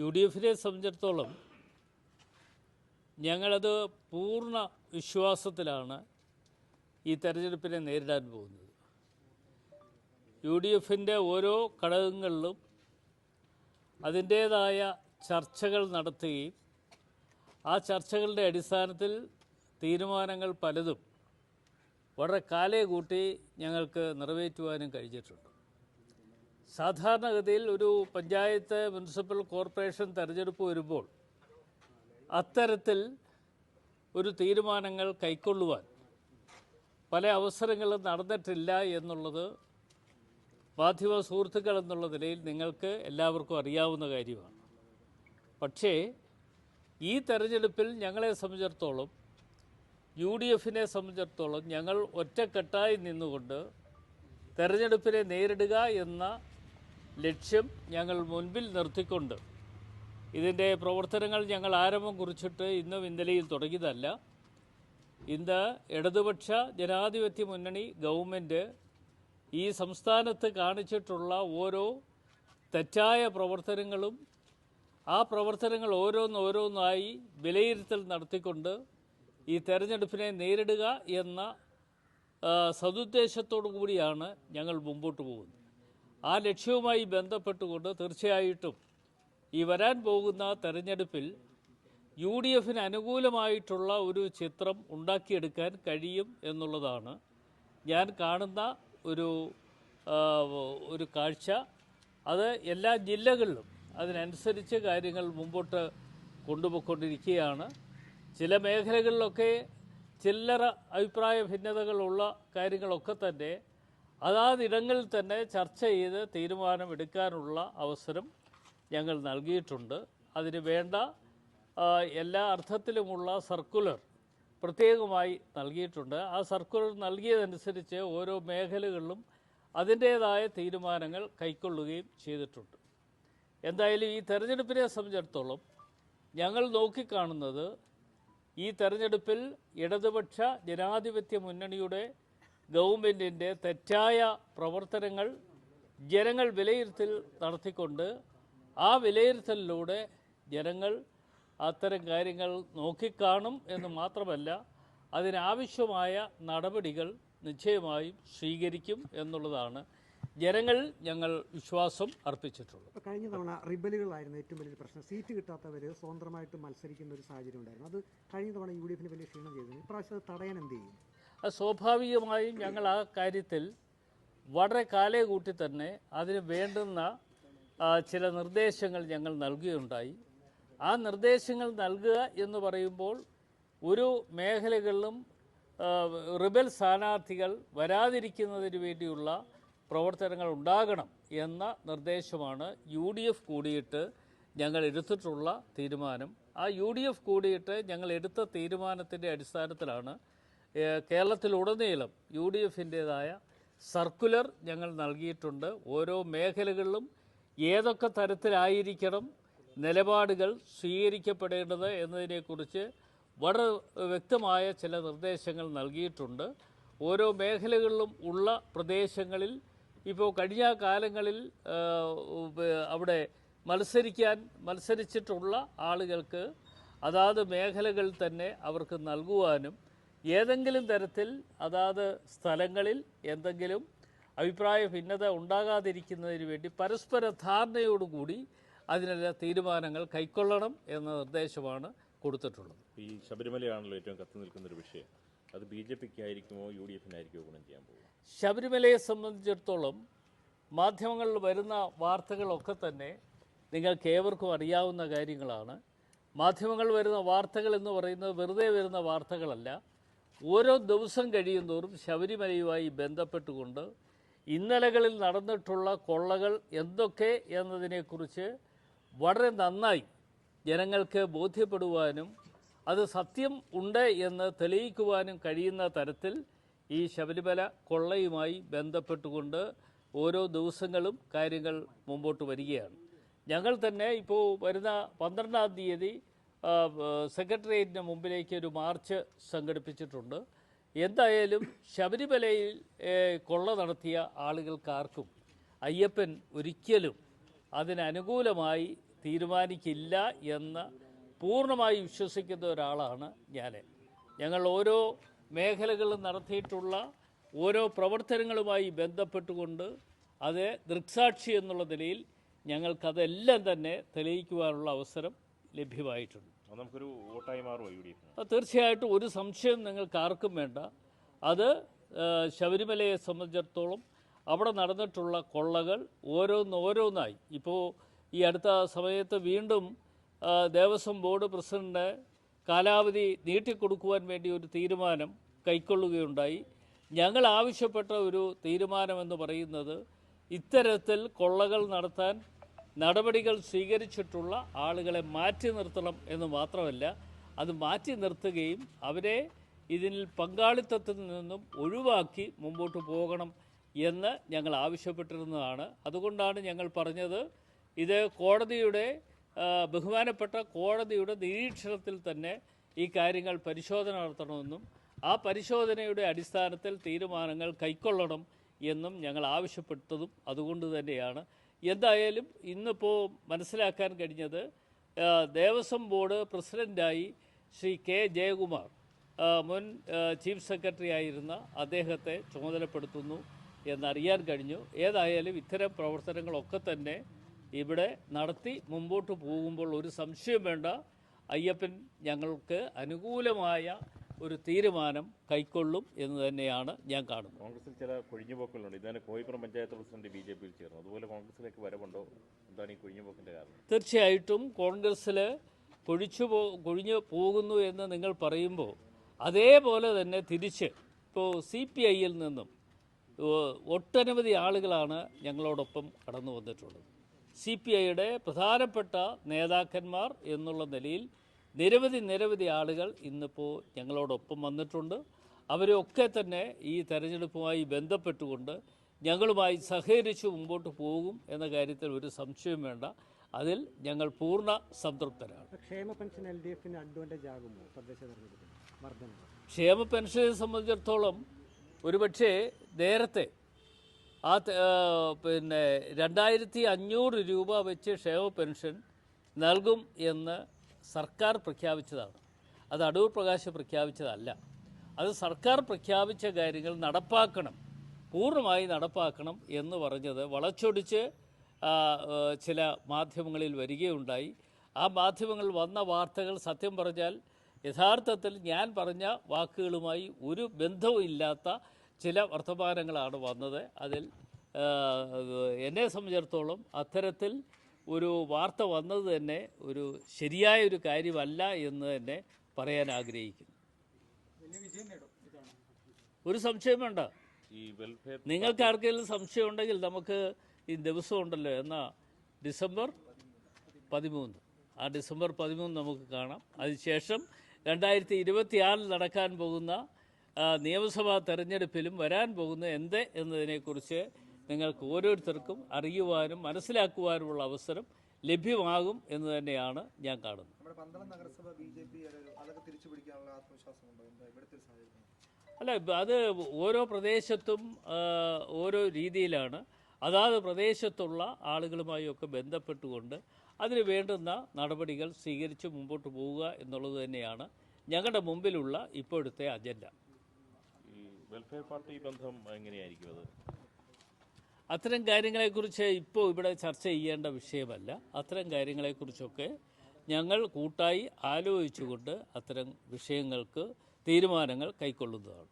U D എഫിനെ സംബന്ധിച്ചിടത്തോളം ഞങ്ങളത് പൂർണ വിശ്വാസത്തിലാണ് ഈ തെരഞ്ഞെടുപ്പിനെ നേരിടാൻ പോകുന്നത്. യു ഡി എഫിന്റെ ഓരോ ഘടകങ്ങളിലും അതിന്റേതായ ചർച്ചകൾ നടത്തുകയും ആ ചർച്ചകളുടെ അടിസ്ഥാനത്തിൽ തീരുമാനങ്ങൾ പലതും വളരെ കാലേ കൂട്ടി ഞങ്ങൾക്ക് നിറവേറ്റുവാനും കഴിഞ്ഞിട്ടുണ്ട്. സാധാരണഗതിയിൽ ഒരു പഞ്ചായത്ത് മുനിസിപ്പൽ കോർപ്പറേഷൻ തെരഞ്ഞെടുപ്പ് വരുമ്പോൾ അത്തരത്തിൽ ഒരു തീരുമാനങ്ങൾ കൈക്കൊള്ളുവാൻ പല അവസരങ്ങളും നടന്നിട്ടില്ല എന്നുള്ളത് മാധ്യമ സുഹൃത്തുക്കൾ എന്നുള്ള നിലയിൽ നിങ്ങൾക്ക് എല്ലാവർക്കും അറിയാവുന്ന കാര്യമാണ്. പക്ഷേ ഈ തെരഞ്ഞെടുപ്പിൽ ഞങ്ങളെ സംബന്ധിച്ചിടത്തോളം യു ഡി എഫിനെ സംബന്ധിച്ചിടത്തോളം ഞങ്ങൾ ഒറ്റക്കെട്ടായി നിന്നുകൊണ്ട് തെരഞ്ഞെടുപ്പിനെ നേരിടുക എന്ന ലക്ഷ്യം ഞങ്ങൾ മുൻപിൽ നിർത്തിക്കൊണ്ട് ഇതിന്റെ പ്രവർത്തനങ്ങൾ ഞങ്ങൾ ആരംഭം കുറിച്ചിട്ട് ഇന്നും ഇന്നലെയും തുടങ്ങിയതല്ല. ഇന്ന് ഇടതുപക്ഷ ജനാധിപത്യ മുന്നണി ഗവൺമെന്റ് ഈ സംസ്ഥാനത്ത് കാണിച്ചിട്ടുള്ള ഓരോ തെറ്റായ പ്രവർത്തനങ്ങളും ആ പ്രവർത്തനങ്ങൾ ഓരോന്നോരോന്നായി വിലയിരുത്തൽ നടത്തിക്കൊണ്ട് ഈ തെരഞ്ഞെടുപ്പിനെ നേരിടുക എന്ന സതുദ്ദേശത്തോടു കൂടിയാണ് ഞങ്ങൾ മുമ്പോട്ട് പോകുന്നത്. ആ ലക്ഷ്യവുമായി ബന്ധപ്പെട്ടുകൊണ്ട് തീർച്ചയായിട്ടും ഈ വരാൻ പോകുന്ന തെരഞ്ഞെടുപ്പിൽ യു ഡി എഫിന് അനുകൂലമായിട്ടുള്ള ഒരു ചിത്രം ഉണ്ടാക്കിയെടുക്കാൻ കഴിയും എന്നുള്ളതാണ് ഞാൻ കാണുന്ന ഒരു ഒരു കാഴ്ച. അത് എല്ലാ ജില്ലകളിലും അതിനനുസരിച്ച് കാര്യങ്ങൾ മുമ്പോട്ട് കൊണ്ടുപോയിക്കൊണ്ടിരിക്കുകയാണ്. ചില മേഖലകളിലൊക്കെ ചില്ലറ അഭിപ്രായ ഭിന്നതകളുള്ള കാര്യങ്ങളൊക്കെ തന്നെ അതാതിടങ്ങളിൽ തന്നെ ചർച്ച ചെയ്ത് തീരുമാനമെടുക്കാനുള്ള അവസരം ഞങ്ങൾ നൽകിയിട്ടുണ്ട്. അതിന് വേണ്ട എല്ലാ അർത്ഥത്തിലുമുള്ള സർക്കുലർ പ്രത്യേകമായി നൽകിയിട്ടുണ്ട്. ആ സർക്കുലർ നൽകിയതനുസരിച്ച് ഓരോ മേഖലകളിലും അതിന്റേതായ തീരുമാനങ്ങൾ കൈക്കൊള്ളുകയും ചെയ്തിട്ടുണ്ട്. എന്തായാലും ഈ തെരഞ്ഞെടുപ്പിനെ സംബന്ധിച്ചിടത്തോളം ഞങ്ങൾ നോക്കിക്കാണുന്നത് ഈ തെരഞ്ഞെടുപ്പിൽ ഇടതുപക്ഷ ജനാധിപത്യ മുന്നണിയുടെ ഗവൺമെന്റിന്റെ തെറ്റായ പ്രവർത്തനങ്ങൾ ജനങ്ങൾ വിലയിരുത്തൽ നടത്തിക്കൊണ്ട് ആ വിലയിരുത്തലിലൂടെ ജനങ്ങൾ അത്തരം കാര്യങ്ങൾ നോക്കിക്കാണും എന്ന് മാത്രമല്ല അതിനാവശ്യമായ നടപടികൾ നിശ്ചയമായും സ്വീകരിക്കും എന്നുള്ളതാണ്. ജനങ്ങൾ ഞങ്ങൾ വിശ്വാസം അർപ്പിച്ചിട്ടുള്ളത്. കഴിഞ്ഞ തവണ റിബലുകളായിരുന്നു ഏറ്റവും വലിയ പ്രശ്നം. സീറ്റ് കിട്ടാത്തവർ സ്വതന്ത്രമായിട്ട് മത്സരിക്കുന്ന ഒരു സാഹചര്യം ഉണ്ടായിരുന്നു. അത് കഴിഞ്ഞ തവണ യു ഡി എഫിന് വലിയ ക്ഷീണം ചെയ്തിരുന്നു. ഇപ്രാവശ്യം അത് തടയാൻ എന്ത് ചെയ്യും? സ്വാഭാവികമായും ഞങ്ങൾ ആ കാര്യത്തിൽ വളരെ കാലേ കൂട്ടി തന്നെ അതിന് വേണ്ടുന്ന ചില നിർദ്ദേശങ്ങൾ ഞങ്ങൾ നൽകുകയുണ്ടായി. ആ നിർദ്ദേശങ്ങൾ നൽകുക എന്ന് പറയുമ്പോൾ ഒരു മേഖലകളിലും റിബൽ സ്ഥാനാർത്ഥികൾ വരാതിരിക്കുന്നതിന് വേണ്ടിയുള്ള പ്രവർത്തനങ്ങൾ ഉണ്ടാകണം എന്ന നിർദ്ദേശമാണ് യു ഡി എഫ് കൂടിയിട്ട് ഞങ്ങൾ എടുത്തിട്ടുള്ള തീരുമാനം. ആ യു ഡി എഫ് കൂടിയിട്ട് ഞങ്ങൾ എടുത്ത തീരുമാനത്തിന്റെ അടിസ്ഥാനത്തിലാണ് കേരളത്തിലുടനീളം യു ഡി എഫിന്റേതായ സർക്കുലർ ഞങ്ങൾ നൽകിയിട്ടുണ്ട്. ഓരോ മേഖലകളിലും ഏതൊക്കെ തരത്തിലായിരിക്കണം നിലപാടുകൾ സ്വീകരിക്കപ്പെടേണ്ടത് എന്നതിനെക്കുറിച്ച് വളരെ വ്യക്തമായ ചില നിർദ്ദേശങ്ങൾ നൽകിയിട്ടുണ്ട്. ഓരോ മേഖലകളിലും ഉള്ള പ്രദേശങ്ങളിൽ ഇപ്പോൾ കഴിഞ്ഞ കാലങ്ങളിൽ അവിടെ മത്സരിക്കാൻ മത്സരിച്ചിട്ടുള്ള ആളുകൾക്ക് അതാത് മേഖലകൾ തന്നെ അവർക്ക് നൽകുവാനും ഏതെങ്കിലും തരത്തിൽ അതാത് സ്ഥലങ്ങളിൽ എന്തെങ്കിലും അഭിപ്രായ ഭിന്നത ഉണ്ടാകാതിരിക്കുന്നതിന് വേണ്ടി പരസ്പര ധാരണയോടുകൂടി അതിനെല്ലാം തീരുമാനങ്ങൾ കൈക്കൊള്ളണം എന്ന നിർദ്ദേശമാണ് കൊടുത്തിട്ടുള്ളത്. ഈ ശബരിമലയാണല്ലോ ഏറ്റവും കത്തി നിൽക്കുന്ന ഒരു വിഷയം. അത് ബി ജെ പിക്ക് ആയിരിക്കുമോ യു ഡി എഫിനായിരിക്കുമോ ഗുണം ചെയ്യാൻ പോകും ശബരിമലയെ സംബന്ധിച്ചിടത്തോളം മാധ്യമങ്ങളിൽ വരുന്ന വാർത്തകളൊക്കെ തന്നെ നിങ്ങൾക്ക് ഏവർക്കും അറിയാവുന്ന കാര്യങ്ങളാണ്. മാധ്യമങ്ങളിൽ വരുന്ന വാർത്തകൾ എന്ന് പറയുന്നത് വെറുതെ വരുന്ന വാർത്തകളല്ല. ഓരോ ദിവസം കഴിയുന്തോറും ശബരിമലയുമായി ബന്ധപ്പെട്ടുകൊണ്ട് ഇന്നലകളിൽ നടന്നിട്ടുള്ള കൊള്ളകൾ എന്തൊക്കെ എന്നതിനെക്കുറിച്ച് വളരെ നന്നായി ജനങ്ങൾക്ക് ബോധ്യപ്പെടുവാനും അത് സത്യം ഉണ്ട് എന്ന് തെളിയിക്കുവാനും കഴിയുന്ന തരത്തിൽ ഈ ശബരിമല കൊള്ളയുമായി ബന്ധപ്പെട്ടുകൊണ്ട് ഓരോ ദിവസങ്ങളും കാര്യങ്ങൾ മുമ്പോട്ട് വരികയാണ്. ഞങ്ങൾ തന്നെ ഇപ്പോൾ വരുന്ന പന്ത്രണ്ടാം തീയതി സെക്രട്ടേറിയറ്റിന് മുമ്പിലേക്ക് ഒരു മാർച്ച് സംഘടിപ്പിച്ചിട്ടുണ്ട്. എന്തായാലും ശബരിമലയിൽ കൊള്ള നടത്തിയ ആളുകൾക്കാർക്കും അയ്യപ്പൻ ഒരിക്കലും അതിനനുകൂലമായി തീരുമാനിക്കില്ല എന്ന് പൂർണമായി വിശ്വസിക്കുന്ന ഒരാളാണ് ഞാൻ. ഞങ്ങൾ ഓരോ മേഖലകളും നടത്തിയിട്ടുള്ള ഓരോ പ്രവർത്തനങ്ങളുമായി ബന്ധപ്പെട്ടുകൊണ്ട് അത് ദൃക്സാക്ഷി എന്നുള്ള നിലയിൽ ഞങ്ങൾക്കതെല്ലാം തന്നെ തെളിയിക്കുവാനുള്ള അവസരം ലഭ്യമായിട്ടുണ്ട്. നമുക്കൊരു വോട്ടായി മാറുമോ യു ഡി എഫിന്? തീർച്ചയായിട്ടും ഒരു സംശയം നിങ്ങൾക്ക് ആർക്കും വേണ്ട. അത് ശബരിമലയെ സംബന്ധിച്ചിടത്തോളം അവിടെ നടന്നിട്ടുള്ള കൊള്ളകൾ ഓരോന്ന് ഓരോന്നായി. ഇപ്പോൾ ഈ അടുത്ത സമയത്ത് വീണ്ടും ദേവസ്വം ബോർഡ് പ്രസിഡന്റ് കാലാവധി നീട്ടിക്കൊടുക്കുവാൻ വേണ്ടി ഒരു തീരുമാനം കൈക്കൊള്ളുകയുണ്ടായി. ഞങ്ങൾ ആവശ്യപ്പെട്ട ഒരു തീരുമാനമെന്ന് പറയുന്നത് ഇത്തരത്തിൽ കൊള്ളകൾ നടത്താൻ നടപടികൾ സ്വീകരിച്ചിട്ടുള്ള ആളുകളെ മാറ്റി നിർത്തണം എന്ന് മാത്രമല്ല അത് മാറ്റി നിർത്തുകയും അവരെ ഇതിൽ പങ്കാളിത്തത്തിൽ നിന്നും ഒഴിവാക്കി മുമ്പോട്ട് പോകണം എന്ന് ഞങ്ങൾ ആവശ്യപ്പെട്ടിരുന്നതാണ്. അതുകൊണ്ടാണ് ഞങ്ങൾ പറഞ്ഞത് ഇത് കോടതിയുടെ ബഹുമാനപ്പെട്ട കോടതിയുടെ നിരീക്ഷണത്തിൽ തന്നെ ഈ കാര്യങ്ങൾ പരിശോധന നടത്തണമെന്നും ആ പരിശോധനയുടെ അടിസ്ഥാനത്തിൽ തീരുമാനങ്ങൾ കൈക്കൊള്ളണം എന്നും ഞങ്ങൾ ആവശ്യപ്പെട്ടതും അതുകൊണ്ട് തന്നെയാണ്. എന്തായാലും ഇന്നിപ്പോൾ മനസ്സിലാക്കാൻ കഴിഞ്ഞത് ദേവസ്വം ബോർഡ് പ്രസിഡന്റായി ശ്രീ കെ ജയകുമാർ മുൻ ചീഫ് സെക്രട്ടറി ആയിരുന്ന അദ്ദേഹത്തെ ചുമതലപ്പെടുത്തുന്നു എന്നറിയാൻ കഴിഞ്ഞു. ഏതായാലും ഇത്തരം പ്രവർത്തനങ്ങളൊക്കെ തന്നെ ഇവിടെ നടത്തി മുമ്പോട്ട് പോകുമ്പോൾ ഒരു സംശയം വേണ്ട. അയ്യപ്പൻ ഞങ്ങൾക്ക് അനുകൂലമായ ഒരു തീരുമാനം കൈക്കൊള്ളും എന്ന് തന്നെയാണ് ഞാൻ കാണുന്നത്. കോൺഗ്രസിൽ ചില കൊഴിഞ്ഞുപോക്കുകളുണ്ട്. ഇതാണ് Kozhippuram panchayat president B J പിയിൽ ചേർന്നു. അതുപോലെ കോൺഗ്രസിലേക്ക് വരവുണ്ടോ? എന്താണ് ഈ കൊഴിഞ്ഞുപോക്കിന്റെ കാരണം? തീർച്ചയായിട്ടും കോൺഗ്രസ്സിൽ കൊഴിച്ചു പോ കൊഴിഞ്ഞു പോകുന്നു എന്ന് നിങ്ങൾ പറയുമ്പോൾ അതേപോലെ തന്നെ തിരിച്ച് ഇപ്പോൾ സി പി ഐയിൽ നിന്നും ഒട്ടനവധി ആളുകളാണ് ഞങ്ങളോടൊപ്പം കടന്നു വന്നിട്ടുള്ളത്. സി പി ഐയുടെ പ്രധാനപ്പെട്ട നേതാക്കന്മാർ എന്നുള്ള നിലയിൽ നിരവധി നിരവധി ആളുകൾ ഇന്നിപ്പോൾ ഞങ്ങളോടൊപ്പം വന്നിട്ടുണ്ട്. അവരൊക്കെ തന്നെ ഈ തെരഞ്ഞെടുപ്പുമായി ബന്ധപ്പെട്ടുകൊണ്ട് ഞങ്ങളുമായി സഹകരിച്ച് മുമ്പോട്ട് പോകും എന്ന കാര്യത്തിൽ ഒരു സംശയം വേണ്ട. അതിൽ ഞങ്ങൾ പൂർണ സംതൃപ്തരാണ്. ക്ഷേമ പെൻഷൻ എൽ ഡി എഫിന് അഡ്വാന്റേജ് ആകുമോ തദ്ദേശ തെരഞ്ഞെടുപ്പിൽ ക്ഷേമ പെൻഷനെ സംബന്ധിച്ചിടത്തോളം ഒരുപക്ഷേ നേരത്തെ ആ, പിന്നെ രണ്ടായിരത്തി അഞ്ഞൂറ് രൂപ വെച്ച് ക്ഷേമ പെൻഷൻ നൽകും എന്ന് സർക്കാർ പ്രഖ്യാപിച്ചതാണ്. അത് അടൂർ പ്രകാശ് പ്രഖ്യാപിച്ചതല്ല. അത് സർക്കാർ പ്രഖ്യാപിച്ച കാര്യങ്ങൾ നടപ്പാക്കണം. പൂർണമായി നടപ്പാക്കണം എന്ന് പറഞ്ഞത് വളച്ചൊടിച്ച് ചില മാധ്യമങ്ങളിൽ വരികയുണ്ടായി. ആ മാധ്യമങ്ങൾ വന്ന വാർത്തകൾ സത്യം പറഞ്ഞാൽ യഥാർത്ഥത്തിൽ ഞാൻ പറഞ്ഞ വാക്കുകളുമായി ഒരു ബന്ധവും ഇല്ലാത്ത ചില വർത്തമാനങ്ങളാണ് വന്നത്. അതിൽ എന്നെ സംബന്ധിച്ചിടത്തോളം അത്തരത്തിൽ ഒരു വാർത്ത വന്നത് തന്നെ ഒരു ശരിയായ ഒരു കാര്യമല്ല എന്ന് തന്നെ പറയാൻ ആഗ്രഹിക്കുന്നു. ഒരു സംശയം വേണ്ട. നിങ്ങൾക്ക് ആർക്കെങ്കിലും സംശയം ഉണ്ടെങ്കിൽ നമുക്ക് ഈ ദിവസം ഉണ്ടല്ലോ എന്നാ ഡിസംബർ പതിമൂന്ന്. ആ ഡിസംബർ പതിമൂന്ന് നമുക്ക് കാണാം. അതിനുശേഷം രണ്ടായിരത്തി ഇരുപത്തിയാറിൽ നടക്കാൻ പോകുന്ന നിയമസഭാ തെരഞ്ഞെടുപ്പിലും വരാൻ പോകുന്ന എന്ത് എന്നതിനെക്കുറിച്ച് നിങ്ങൾക്ക് ഓരോരുത്തർക്കും അറിയുവാനും മനസ്സിലാക്കുവാനുമുള്ള അവസരം ലഭ്യമാകും എന്ന് തന്നെയാണ് ഞാൻ കാണുന്നത്. അല്ല അത് ഓരോ പ്രദേശത്തും ഓരോ രീതിയിലാണ്. അതാത് പ്രദേശത്തുള്ള ആളുകളുമായി ഒക്കെ ബന്ധപ്പെട്ടുകൊണ്ട് അതിന് വേണ്ടുന്ന നടപടികൾ സ്വീകരിച്ച് മുമ്പോട്ട് പോവുക എന്നുള്ളത് തന്നെയാണ് ഞങ്ങളുടെ മുമ്പിലുള്ള ഇപ്പോഴത്തെ അജണ്ട. വെൽഫെയർ പാർട്ടി ബന്ധം എങ്ങനെയായിരിക്കും അത്? അത്തരം കാര്യങ്ങളെക്കുറിച്ച് ഇപ്പോൾ ഇവിടെ ചർച്ച ചെയ്യേണ്ട വിഷയമല്ല. അത്തരം കാര്യങ്ങളെക്കുറിച്ചൊക്കെ ഞങ്ങൾ കൂട്ടായി ആലോചിച്ചുകൊണ്ട് അത്തരം വിഷയങ്ങൾക്ക് തീരുമാനങ്ങൾ കൈക്കൊള്ളുന്നതാണ്.